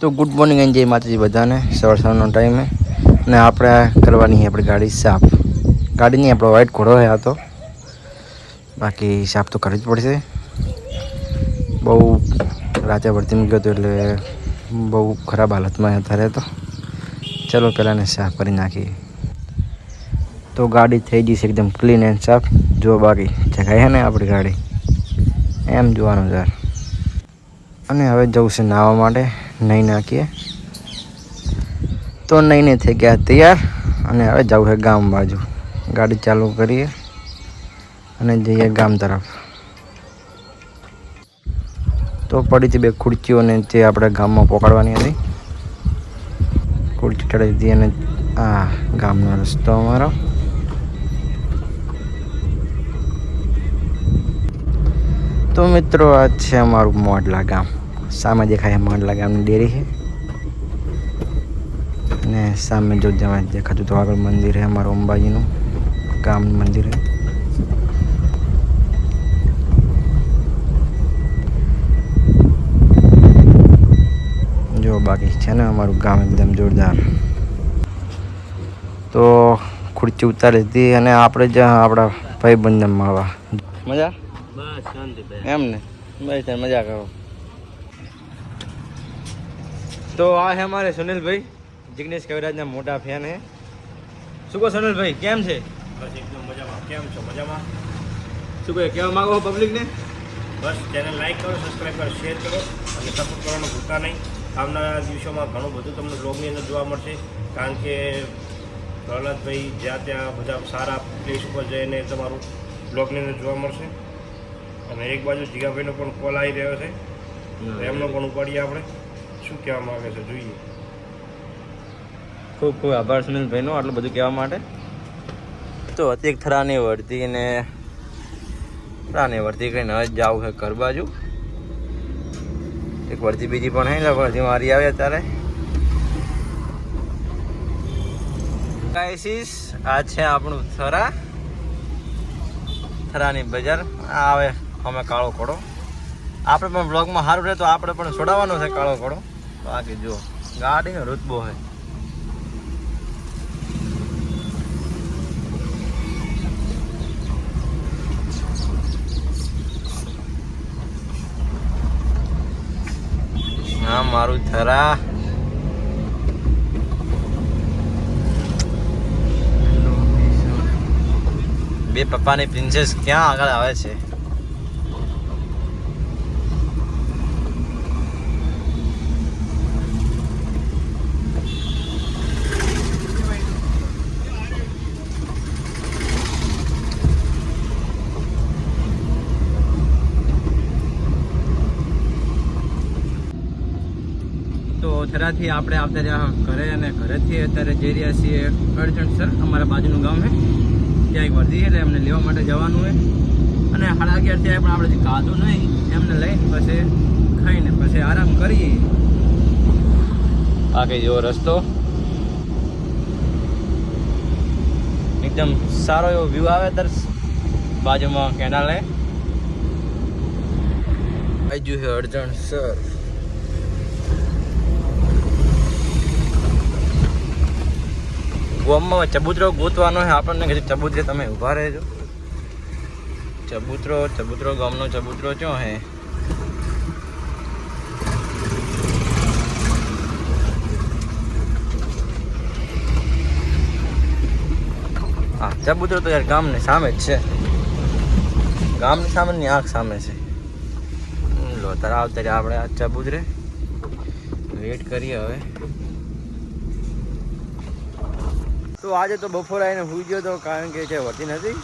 તો good morning અને જય માતાજી બધાને. સવાર સવારનો ટાઈમે અને આપણે કરવાની છે આપણી ગાડી સાફ. ગાડીની આપણો વ્હાઈટ ઘોડો છે આ તો. બાકી સાફ તો કરવી જ પડશે. બહુ રાતે ભરતી ગયો હતો એટલે બહુ ખરાબ હાલતમાં અત્યારે તો. ચલો પહેલાં એને સાફ કરી નાખીએ. તો ગાડી થઈ ગઈ એકદમ ક્લીન એન્ડ સાફ. જો બાકી જગાય છે ને આપણી ગાડી. એમ જોવાનું યાર અને હવે જવું છે નાહવા માટે. નહીં નાખીએ. તો નહીં થઈ ગયા તૈયાર. અને હવે જવું છે ગામ બાજુ. ગાડી ચાલુ કરીએ અને જઈએ ગામ તરફ. તો પડી હતી બે ખુરચીઓને તે આપણે ગામમાં પકડવાની હતી. ખુરચી ચડાવી દીધી અને આ ગામનો રસ્તો અમારો. તો મિત્રો, આ છે અમારું મોડલા ગામ. સામે દેખાય મોડલા ગામની ડેરી છે. અને સામે જો જવા દેખાતું તો આગળ મંદિર છે અમારું અંબાજીનું ગામનું મંદિર છે. જો બાકી છે ને અમારું ગામ એકદમ જોરદાર. તો ખુરચી ઉતારી હતી અને આપણે જ આપણા ભાઈબંધને મળવા મજા? એમ ને? બસ મજા કરો. તો આ છે અમારે સુનિલભાઈ. જિગ્નેશ કવિરાજના મોટા ફેન હે. શું કહો સુનિલભાઈ કેમ છે? બસ એકદમ મજામાં. કેમ છો? મજામાં? શું કહે કહેવા માગો પબ્લિકને બસ ચેનલ લાઈક કરો સબસ્ક્રાઈબ કરો શેર કરો અને સપોર્ટ કરવાનું ભૂલતા નહીં. આવનારા દિવસોમાં ઘણું બધું તમને બ્લોગની અંદર જોવા મળશે. કારણ કે પ્રહલાદભાઈ જ્યાં ત્યાં બધા સારા પ્લેસ ઉપર જઈને તમારું બ્લોગની અંદર જોવા મળશે. અને એક બાજુ જીગાભાઈનો પણ કોલ આવી રહ્યો છે. એમનો પણ ઉપાડીએ આપણે. શું કહેવા માંગે છે? જોઈએ. ખૂબ ખૂબ આભાર સુનિલભાઈનો આટલું બધું કહેવા માટે. તો હતી એક થરાની વર્તી ને થરાની વર્તી કંઈ ન જાવું છે ઘર બાજુ. એક વર્તી બીજી પણ હે વર્તી મારી આવે અત્યારે. ક્રાઇસિસ આ છે આપણું થરા. થરાની બજાર. આવે અમે કાળો કોડો આપણે પણ બ્લોગમાં સારું રહે તો આપણે પણ છોડાવવાનો છે કાળો કોડો બાકી જો, ગાડીનો રુતબો છે હા, મારું થરા. બે પપ્પાની પ્રિન્સેસ ક્યાં આગળ આવે છે? તો થરાથી આપણે આવતા રહ્યા ઘરે અને ઘરેથી અત્યારે જઈ રહ્યા છીએ અડચણ સર, અમારા બાજુનું ગામ છે ત્યાં એક વર્ધી એટલે એમને લેવા માટે જવાનું હોય અને સાડા અગિયાર ત્યાં પણ આપણે ખાધું નહીં, એમને લઈને પછી ખાઈને પછી આરામ કરીએ. બાકી જેવો રસ્તો. એકદમ સારો એવો વ્યૂ આવે દર બાજુમાં કેનાલ હે. બાજુ છે અડચણ ગોમમાં ચબૂતરો ગોતવાનો છે. આપણને કે ચબૂતરે તમે ઊભા રહેજો. ચબૂતરો ચબૂતરો ગામનો ચબૂતરો ચો હે? હા, ચબૂતરો તો યાર ગામની સામે જ છે. ગામની સામે ની આંખ સામે છે. લો, તારા આવતા આપણે આ ચબૂતરે. વેટ કરીએ હવે. તો આજે તો બપોર આવીને સુઈ ગયો તો કારણ કે જે વર્તી નથી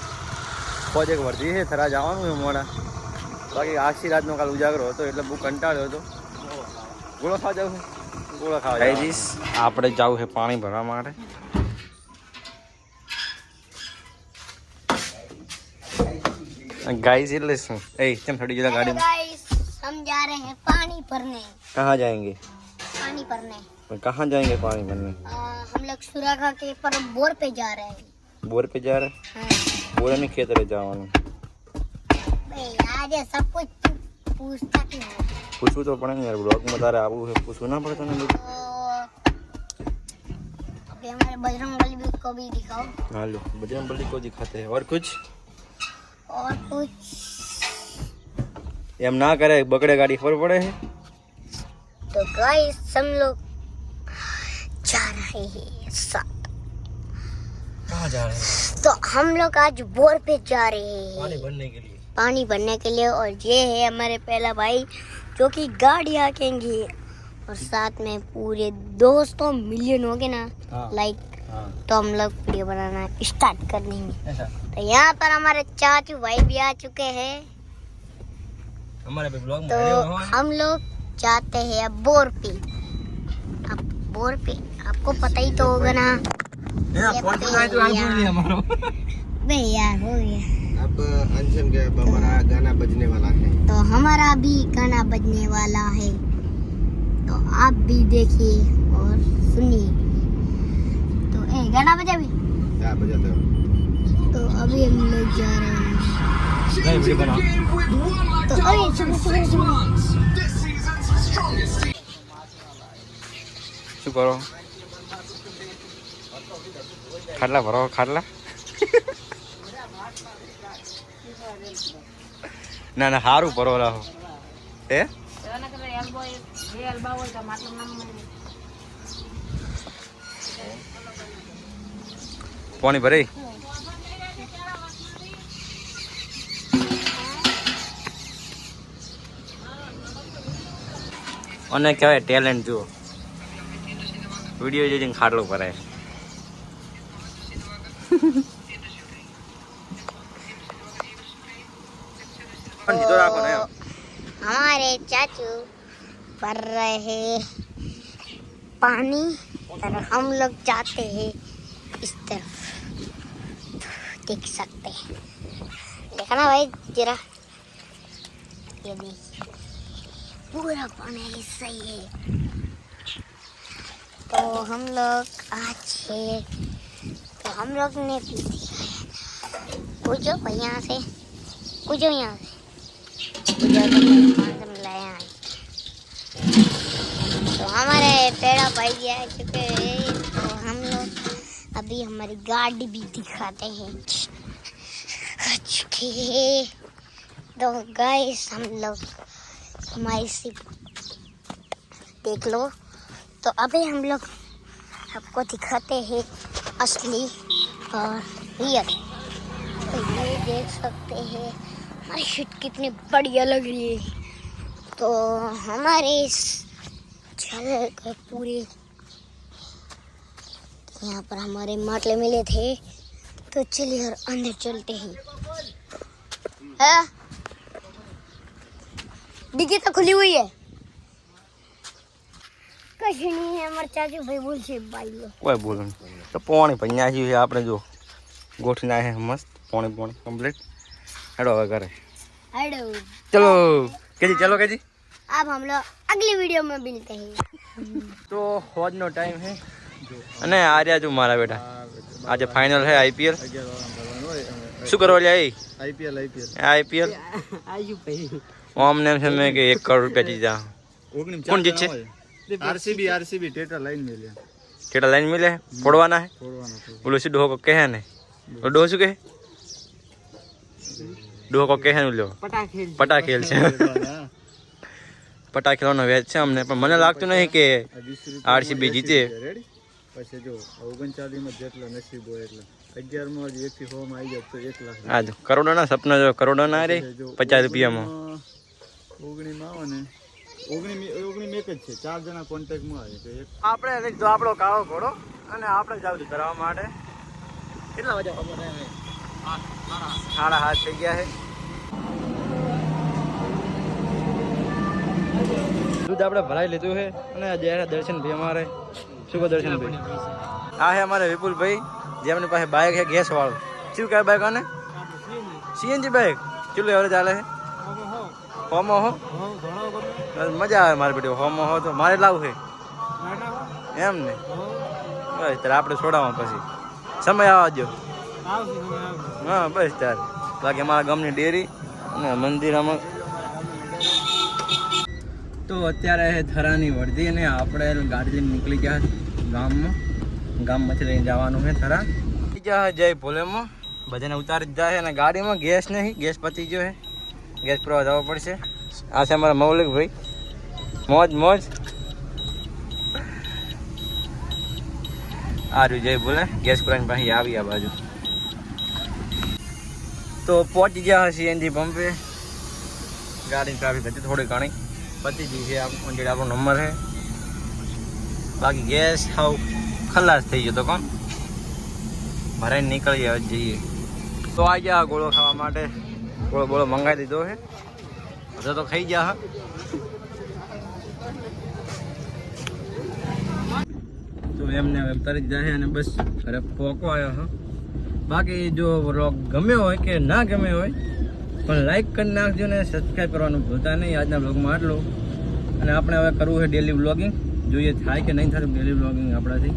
પોચ એક વર્તી છે થરા જવાનું છે મોડા બાકી આખી રાતનો કાલ ઉજાગરો હતો એટલે બહુ કંટાળ્યો હતો ગોળો ખાવા જવું છે ગોળો ખાવા જઈશ આપણે જવું છે પાણી ભરવા માટે ગાઈસ એટલે શું એ કેમ થડી ગયેલા हेलो ગાડી गाइस हम जा रहे हैं पानी भरने कहाँ जाएंगे पानी भरने और कहाँ जाएँगे पानी भरने? हम लोग सुराखा के पर बोर पे जा रहे हैं। बोर पे जा रहे हैं? हाँ। बोरे में खेत रह जाओ यार सब कुछ पूछता क्यों पूछू तो पड़ेंगे यार ब्लॉग में बता रहे आपको पूछना पड़ता ना अभी हमारे बजरंग बली को भी दिखाओ। हाँ लो बजरंग बली को दिखाते हैं और कुछ? और कुछ? ये हम ना करे बकरे गाड़ी खबर पड़े हैं। तो गाइस हम लोग साथ। कहाँ जा रहे हैं? तो हम लोग आज बोर पे जा रहे हैं। पानी भरने के लिए। पानी भरने के लिए और ये है हमारे पहला भाई जो कि गाड़ी हाकेंगे और साथ में पूरे दोस्तों मिलियन हो गए ना? हाँ। लाइक हाँ। तो हम लोग वीडियो बनाना स्टार्ट कर देंगे तो यहाँ पर हमारे चाचू भाई भी आ चुके हैं। हमारे तो हम लोग जाते हैं अब बोर पे। अब बोर पे। आपको पता ही तो होगा ना। भैया हो गया तो हमारा? भी गाना बजने वाला है। तो आप भी देखिए और सुनिए। तो ए गाना बजा भी। तो अभी हम लोग जा रहे हैं। तो अभी ખાટલા ભરો ખાટલા ના ના સારું ભરો રાહો એ પાણી ભરાઈ અને કહેવાય ટેલેન્ટ જુઓ વીડિયો જોઈને ખાટલો ભરાય हाँ हमारे चाचू। भर रहे पानी और हम लोग जाते हैं इस तरफ़। तो देख सकते हैं। देखना भाई, जरा। ये देखिए पूरा पानी सही है। तो हम लोग आज है तो हम लोग ने पूछो यहाँ से। पूछो यहाँ से। तो हमारे पेड़ा भाई चुके तो हम लोग अभी हमारी गाड़ी भी दिखाते हैं। तो गाइस हम लोग हमारी सीट देख लो। तो अभी हम लोग आपको दिखाते हैं असली और रियल तो ये देख सकते हैं। हमारी शिट कितनी बढ़िया लग रही है तो हमारे इस जल के पूरे यहाँ पर हमारे माटले मिले थे तो चलिए और अंदर चलते हैं है डिग्गी तो खुली हुई है કશું નહીં અમારા ચાચુ ભાઈ બોલશે ભાઈઓ કોઈ બોલો નહીં. તો પોણી પૈયા છીએ આપણે જો ગોઠવી નાખે મસ્ત પોણી પોણી કમ્પ્લીટ હેડો હવે ઘરે हेलो ચલો કેજી ચલો કેજી अब हम लोग अगली वीडियो में मिलते हैं તો હોજનો ટાઈમ છે અને આ રહ્યા જો મારા બેટા આજે ફાઇનલ છે આઈપીએલ શું કરવા લ્યા એ IPL IPL IPL Om name છે મેં કે એક કરોડ રૂપિયા જીતા કોણ જીતશે आरसीबी आरसीबी टेटर लाइन में लिया કેટલા લાઈન મિલે ફોડવાના હે छोड़वाना तो બોલો શું ડોહો કહે ને ઓ ડોહો શું કહે ડોહો કો કહે લ્યો પટા ખેલ છે. પટા ખેલવાનો વેચ છે અમને પણ મને લાગતું નહીં કે આરસીબી જીતે. રેડી પછી જો ઓગણચાલીસમાં જેટલા નસીબ હોય એટલા. અગિયારમાં જ એકથી આવી જાય તો એક લાખ આ જો કરોડોના સપના જો કરોડોના રે? પચાસ રૂપિયામાં. ઓગણીમાં આવે ને. ઓગણીમ ઓગણી એક જ છે ચાર જણા કોન્ટેક્ટમાં આવે તો એક આપણે જો આપણો કાળો ઘોડો અને આપણે જાવ કરવા માટે. કેટલા વાગે સાડા હાથ થઈ ગયા છે. દૂધ આપણે ભરાઈ લીધું છે અને જયારે દર્શન ભાઈ અમારે. શું કહો દર્શન ભાઈ આ છે અમારે વિપુલભાઈ જેમની પાસે બાઇક છે ગેસ વાળું. શું કહે બાઇક આને? સીએનજી બાઇક ચૂલે હવે ચાલે છે. હોમો હો. મજા આવે મારી બેટી હોમો હો તો મારે લાવું છે. એમ ને? બસ, ત્યારે આપણે છોડાવવા પછી. સમય આવવા દો હા બસ ત્યારે બાકી અમારા ગામની ડેરી અને મંદિર આમાં તો અત્યારે થરાની વર્ધી અને આપણે ગાડી લઈને નીકળી ગયા ગામમાં. ગામમાંથી લઈને જવાનું છે થરા. જય ભોલેમાં. બધાને ઉતારી જ જાય અને ગાડીમાં ગેસ નહીં ગેસ પતી ગયો છે ગેસ પૂરવા જવો પડશે. આ છે અમારા મૌલિકભાઈ. મોજ મોજ. આ રહ્યું જય ભોલે. ગેસ પુરાની પાસે આવી આ બાજુ. તો પહોંચી ગયા સીએનજી પંપે. ગાડી ટ્રાફિક હતી થોડી ઘણી. પતી ગઈ છે જે આપણો નંબર છે. બાકી ગેસ હાવ ખલાસ થઈ ગયો તો કોણ? ભરાઈને નીકળી હવે જઈએ. તો આ ગયા ગોળો ખાવા માટે. ગોળો ગોળો મંગાવી દીધો છે. બધા તો ખાઈ ગયા હા. તો એમને તરી જાય અને બસ ઘરે પોકો આવ્યો હા. બાકી જો વ્લોગ ગમ્યો હોય કે ના ગમ્યો હોય, પણ લાઈક કરી નાખજો ને સબસ્ક્રાઈબ કરવાનું ભૂલતા નહીં. આજના વ્લોગમાં આટલું. અને આપણે હવે કરવું છે ડેલી વ્લોગિંગ જોઈએ થાય કે નહીં થાય ડેલી વ્લોગિંગ આપણાથી.